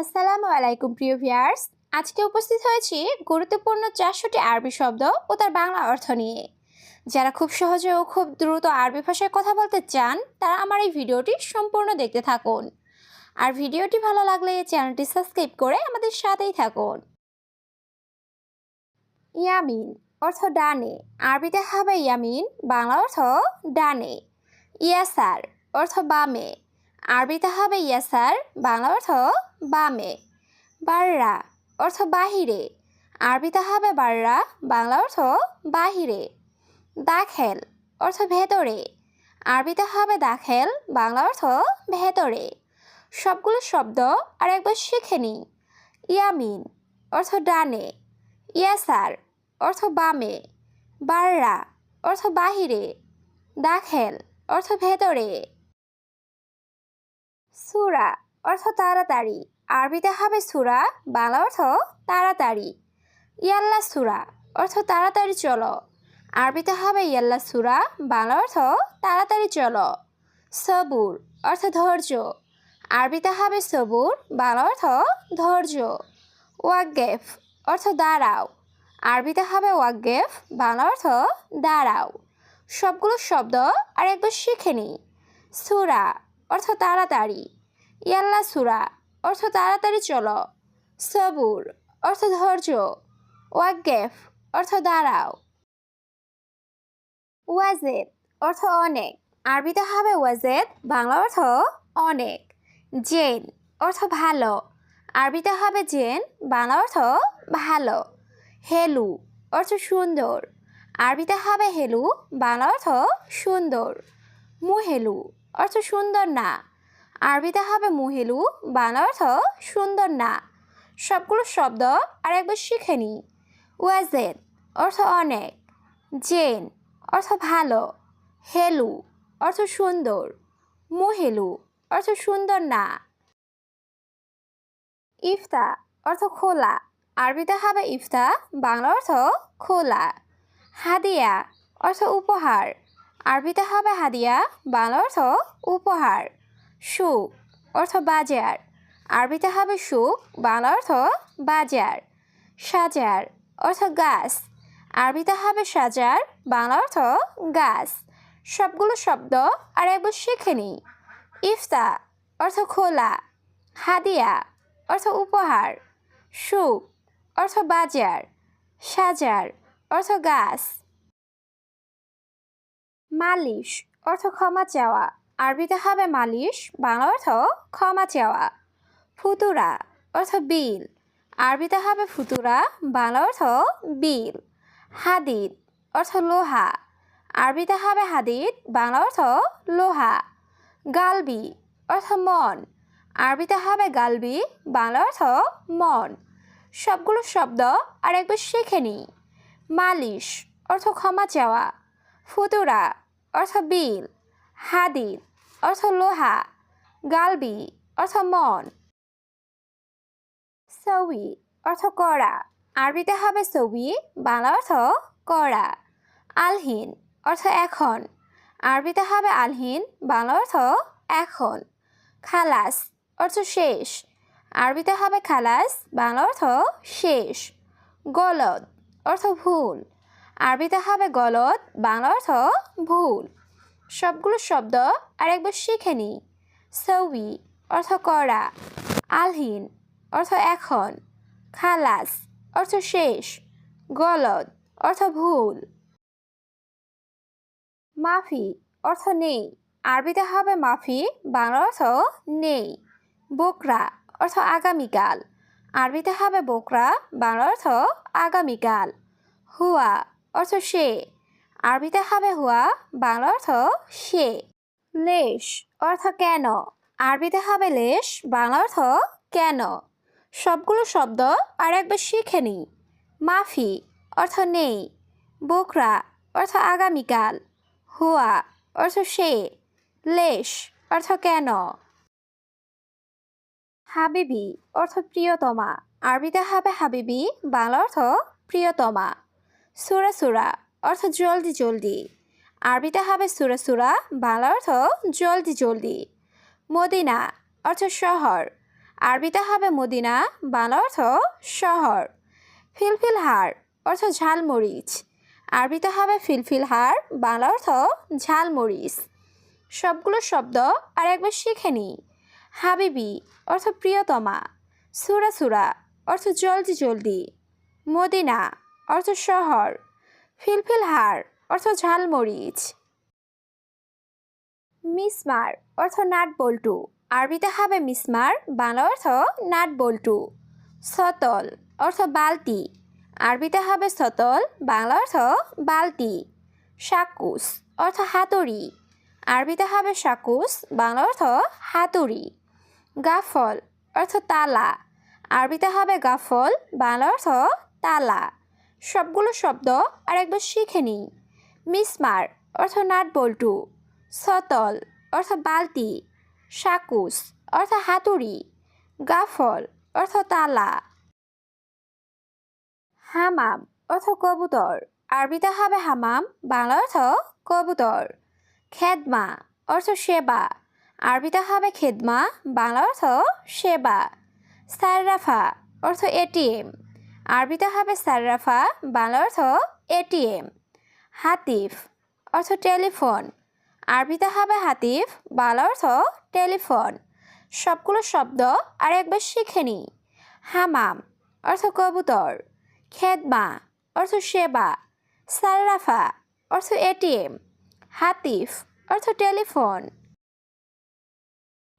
আসসালামু আলাইকুম, প্রিয় ভিয়ার্স আজকে উপস্থিত হয়েছি গুরুত্বপূর্ণ চারশোটি আরবি শব্দ ও তার বাংলা অর্থ নিয়ে। যারা খুব সহজে ও খুব দ্রুত আরবি ভাষায় কথা বলতে চান, তারা আমার এই ভিডিওটি সম্পূর্ণ দেখতে থাকুন। আর ভিডিওটি ভালো লাগলে চ্যানেলটি সাবস্ক্রাইব করে আমাদের সাথেই থাকুন। ইয়ামিন অর্থ ডানে। আরবিতে হবে ইয়ামিন, বাংলা অর্থ ডানে। ইয়াসার অর্থ বামে। আরবিতে হবে ইয়াসার, বাংলা অর্থ বামে। বাররা অর্থ বাহিরে। আরবিতে হবে বাররা, বাংলা অর্থ বাহিরে। দাখেল অর্থ ভেতরে। আরবিতে হবে দাখেল, বাংলা অর্থ ভেতরে। সবগুলো শব্দ আর একবার শিখে নিই ইয়ামিন অর্থ ডানে। ইয়াসার অর্থ বামে। বাররা অর্থ বাহিরে। দাখেল অর্থ ভেতরে। সুরা অর্থ তাড়াতাড়ি। আরবিতে হবে সুরা, বাংলা অর্থ তাড়াতাড়ি। ইয়াল্লা সুরা অর্থ তাড়াতাড়ি চলো। আরবিতে হবে ইয়াল্লা সুরা, বাংলা অর্থ তাড়াতাড়ি চলো। সবুর অর্থ ধৈর্য। আরবিতে হবে সবুর, বাংলা অর্থ ধৈর্য। ওয়াগেফ অর্থ দাঁড়াও। আরবিতে হবে ওয়াগেফ বাংলা অর্থ দাঁড়াও। সবগুলো শব্দ আর একবার শিখে নিই সুরা অর্থ তাড়াতাড়ি। ইয়াল্লা সুরা, অর্থ তাড়াতাড়ি চলো। সবুর, অর্থ ধৈর্য। ওয়াগেফ অর্থ দাঁড়াও। ওয়াজেদ, অর্থ অনেক। আরবিতে হবে ওয়াজেদ, বাংলা অর্থ অনেক। জেন, অর্থ ভালো। আরবিতে হবে জেন, বাংলা অর্থ ভালো। হেলু, অর্থ সুন্দর। আরবিতে হবে হেলু, বাংলা অর্থ সুন্দর। মুহেলু, অর্থ সুন্দর না। আরবিতে হবে মুহেলু বাংলা অর্থ সুন্দর না। সবগুলো শব্দ আর একবার শিখে নিই। ওয়াজেদ অর্থ অনেক। জেন, অর্থ ভালো। হেলু, অর্থ সুন্দর। মুহেলু, অর্থ সুন্দর না। ইফতা, অর্থ খোলা। আরবিতে হবে ইফতা বাংলা অর্থ খোলা। হাদিয়া, অর্থ উপহার। আরবিতে হবে হাদিয়া বাংলা অর্থ উপহার। সুখ অর্থ বাজার। আরবিতে হবে সুখ বাংলা অর্থ বাজার। সাজার অর্থ গাছ। আরবিতে হবে সাজার, বাংলা অর্থ গাছ। সবগুলো শব্দ আর একবার শিখে নিই। ইফতা অর্থ খোলা। হাদিয়া অর্থ উপহার। সুখ অর্থ বাজার। সাজার অর্থ গাছ। মালিশ অর্থ ক্ষমা চাওয়া। আরবিতে হবে মালিশ, বাংলা অর্থ ক্ষমা চাওয়া। ফুতুরা অর্থ বিল। আরবিতে হবে ফুতুরা, বাংলা অর্থ বিল। হাদিদ অর্থ লোহা। আরবিতে হবে হাদিদ, বাংলা অর্থ লোহা। গালবি অর্থ মন। আরবিতে হবে গালবি, বাংলা অর্থ মন। সবগুলো শব্দ আর একবার শিখে নিই। মালিশ অর্থ ক্ষমা চাওয়া। ফুতুরা অর্থ বিল। হাদিদ অর্থ লোহা, গালবি, অর্থ মন। সৌই, অর্থ করা আরবিতে হবে সৌই, বাংলা অর্থ করা আলহীন, অর্থ এখন। আরবিতে হবে আলহীন, বাংলা অর্থ এখন। খালাস, অর্থ শেষ। আরবিতে হবে খালাস, বাংলা অর্থ শেষ। গলদ, অর্থ ভুল। আরবিতে হবে গলদ, বাংলা অর্থ ভুল। সবগুলো শব্দ আর একবার শিখে নিই। সৌই অর্থ করা আলহীন অর্থ এখন, খালাস অর্থ শেষ, গলদ অর্থ ভুল। মাফি অর্থ নেই, আরবিতে হবে মাফি বাংলা অর্থ নেই। বোকরা অর্থ আগামীকাল, আরবিতে হবে বোকরা বাংলা অর্থ আগামীকাল। হুয়া অর্থ সে আরবিতে হবে হুয়া, বাংলা অর্থ সে। লেশ অর্থ কেন? আরবিতে হবে লেশ, বাংলা অর্থ কেন? সবগুলো শব্দ আর একবার শিখে নিই। মাফি অর্থ নেই। বোকরা অর্থ আগামীকাল। হুয়া অর্থ সে। লেশ অর্থ কেন? হাবিবি অর্থ প্রিয়তমা। আরবিতে হবে হাবিবি, বাংলা অর্থ প্রিয়তমা। সুরা সুরা। অর্থ জলদি জলদি। আরবিতে হবে সুরা সুরা, বাংলা অর্থ জলদি জলদি। মদিনা অর্থ শহর। আরবিতে হবে মদিনা, বাংলা অর্থ শহর। ফিলফিল হার অর্থ ঝালমরিচ। আরবিতে হবে ফিলফিল হার, বাংলা অর্থ ঝালমরিচ। সবগুলো শব্দ আর একবার শিখে নিই। হাবিবি অর্থ প্রিয়তমা। সুরা সুরা অর্থ জলদি জলদি। মদিনা অর্থ শহর। ফিলফিল হার, অর্থ ঝালমরিচ। মিসমার অর্থ নাট বল্টু। আরবিতে হবে মিসমার বাংলা অর্থ নাট বল্টু। সতল, অর্থ বালতি। আরবিতে হবে সতল, বাংলা অর্থ বালতি। শাকুস অর্থ হাতুড়ি। আরবিতে হবে শাকুস বাংলা অর্থ হাতুড়ি। গাফল, অর্থ তালা। আরবিতে হবে গাফল, বাংলা অর্থ তালা। সবগুলো শব্দ আর একবার শিখে নিই। মিসমার অর্থ নাট বল্টু। সতল, অর্থ বালতি। শাকুস অর্থ হাতুড়ি। গাফল, অর্থ তালা। হামাম, অর্থ কবুতর। আরবিতে হবে হামাম, বাংলা অর্থ কবুতর। খেদমা, অর্থ সেবা। আরবিতে হবে খেদমা, বাংলা অর্থ সেবা। সাররাফা অর্থ এটিএম। আরবিতে হবে সাররাফা বাংলা অর্থ এটিএম। হাতিফ, অর্থ টেলিফোন। আরবিতে হবে হাতিফ, বাংলা অর্থ টেলিফোন। সবগুলো শব্দ আর একবার শিখে নিই। হামাম, অর্থ কবুতর। খেদমা, অর্থ সেবা। সাররাফা অর্থ এটিএম। হাতিফ, অর্থ টেলিফোন।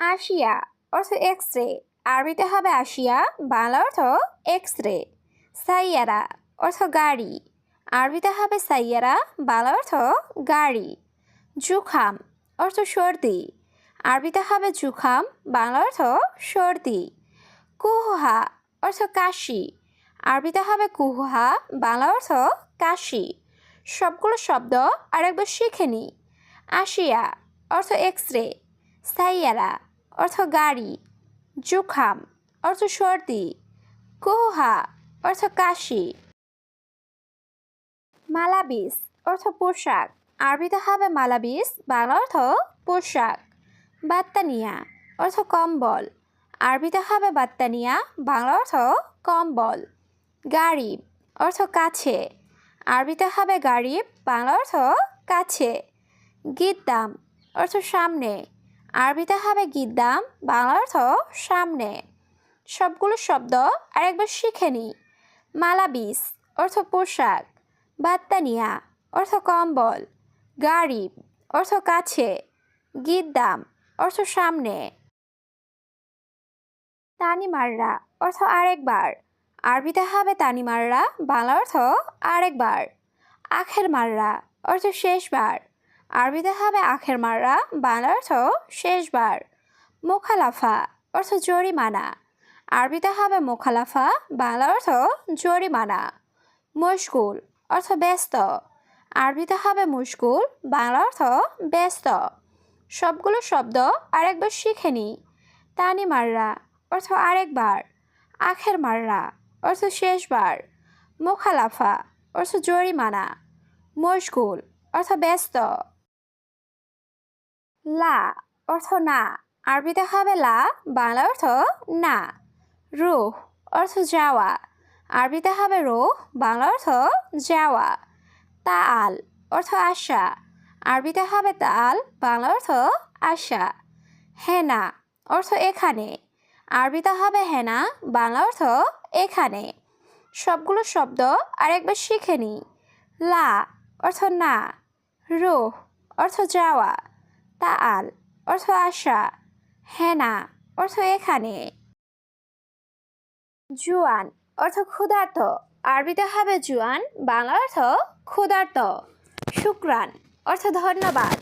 আশিয়া অর্থ এক্স রে আরবিতে হবে আশিয়া বাংলা অর্থ এক্স রে সাইয়ারা অর্থ গাড়ি। আরবিতে হবে সাইয়ারা, বাংলা অর্থ গাড়ি। জুখাম অর্থ সর্দি। আরবিতে হবে জুখাম, বাংলা অর্থ সর্দি। কুহা অর্থ কাশি। আরবিতে হবে কুহা বাংলা অর্থ কাশি। সবগুলো শব্দ আরেকবার শিখে নিই আশিয়া অর্থ এক্স রে সাইয়ারা অর্থ গাড়ি। জুখাম অর্থ সর্দি। কুহা অর্থ কাশি। মালাবিস, অর্থ পোশাক। আরবিতে হবে মালাবিস, বাংলা অর্থ পোশাক। বাত্তানিয়া, অর্থ কম্বল। আরবিতে হবে বাত্তানিয়া, বাংলা অর্থ কম্বল। গারিব, অর্থ কাছে। আরবিতে হবে গারিব, বাংলা অর্থ কাছে। গিদ্দাম, অর্থ সামনে। আরবিতে হবে গিদ্দাম, বাংলা অর্থ সামনে। সবগুলো শব্দ আরেকবার শিখে নিই। মালাবিস, অর্থ পোশাক, বাত্তানিয়া, অর্থ কম্বল গারিব অর্থ কাছে গিদ্দাম অর্থ সামনে। তানিমাররা, অর্থ আরেকবার। আরবিতে হবে তানিমাররা, বাংলা অর্থ আরেকবার। আখের মাররা অর্থ শেষবার। আরবিতে হবে আখের মাররা বাংলা অর্থ শেষবার। মোখালাফা, অর্থ জরিমানা। আরবিতে হবে মোখালাফা, বাংলা অর্থ জরিমানা। মুশকুল অর্থ ব্যস্ত। আরবিতে হবে মুশকুল, বাংলা অর্থ ব্যস্ত। সবগুলো শব্দ আরেকবার শিখে নি। তানি মাররা অর্থ আরেকবার। আখের মাররা অর্থ শেষবার। মোখালাফা অর্থ জরিমানা। মুশকুল অর্থ ব্যস্ত। লা অর্থ না। আরবিতে হবে লা, বাংলা অর্থ না। রুহ, অর্থ যাওয়া। আরবিতে হবে রুহ বাংলা অর্থ যাওয়া। তাল অর্থ আশা। আরবিতে হবে তাল বাংলা অর্থ আশা। হেনা, অর্থ এখানে। আরবিতে হবে হেনা বাংলা অর্থ এখানে। সবগুলো শব্দ আরেকবার শিখে নিই। লা, অর্থ না। রুহ, অর্থ যাওয়া। তাল অর্থ আশা। হেনা, অর্থ এখানে। জুয়ান, অর্থ ক্ষুধার্ত। আরবিতে হবে জুয়ান বাংলা অর্থ ক্ষুধার্ত। শুক্রান, অর্থ ধন্যবাদ।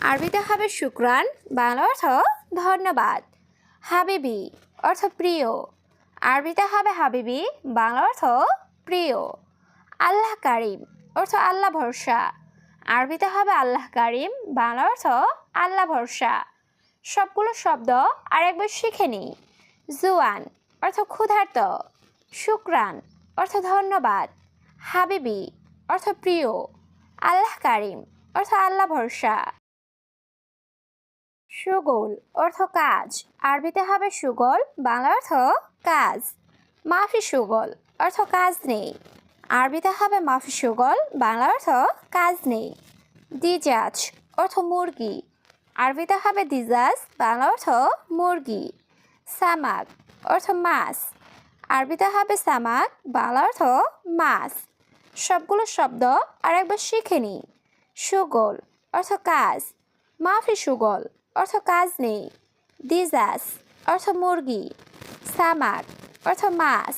আরবিতে হবে শুক্রান বাংলা অর্থ ধন্যবাদ। হাবিবি, অর্থ প্রিয়। আরবিতে হবে হাবিবি বাংলা অর্থ প্রিয়। আল্লাহ কারিম, অর্থ আল্লাহ ভরসা। আরবিতে হবে আল্লাহ কারিম বাংলা অর্থ আল্লাহ ভরসা। সবগুলো শব্দ আরেকবার শিখে নিই। জুয়ান অর্থ ক্ষুধার্ত, শুক্রান, অর্থ ধন্যবাদ, হাবিবি, অর্থ প্রিয়, আল্লাহ কারিম, অর্থ আল্লাহ ভরসা। সুগোল, অর্থ কাজ, আরবিতে হবে সুগল বাংলা অর্থ কাজ। মাফি সুগল, অর্থ কাজ নেই। আরবিতে হবে মাফি সুগল বাংলা অর্থ কাজ নেই। দিজাজ, অর্থ মুরগি। আরবিতে হবে দিজাজ বাংলা অর্থ মুরগি। সামাক অর্থ মাছ। আরবিতে হবে সামাক, বাংলা অর্থ মাছ। সবগুলো শব্দ আরেকবার শিখে নিই সুগল অর্থ কাজ। মাফি সুগল অর্থ কাজ নেই। দিজাস অর্থ মুরগি। সামাক অর্থ মাছ।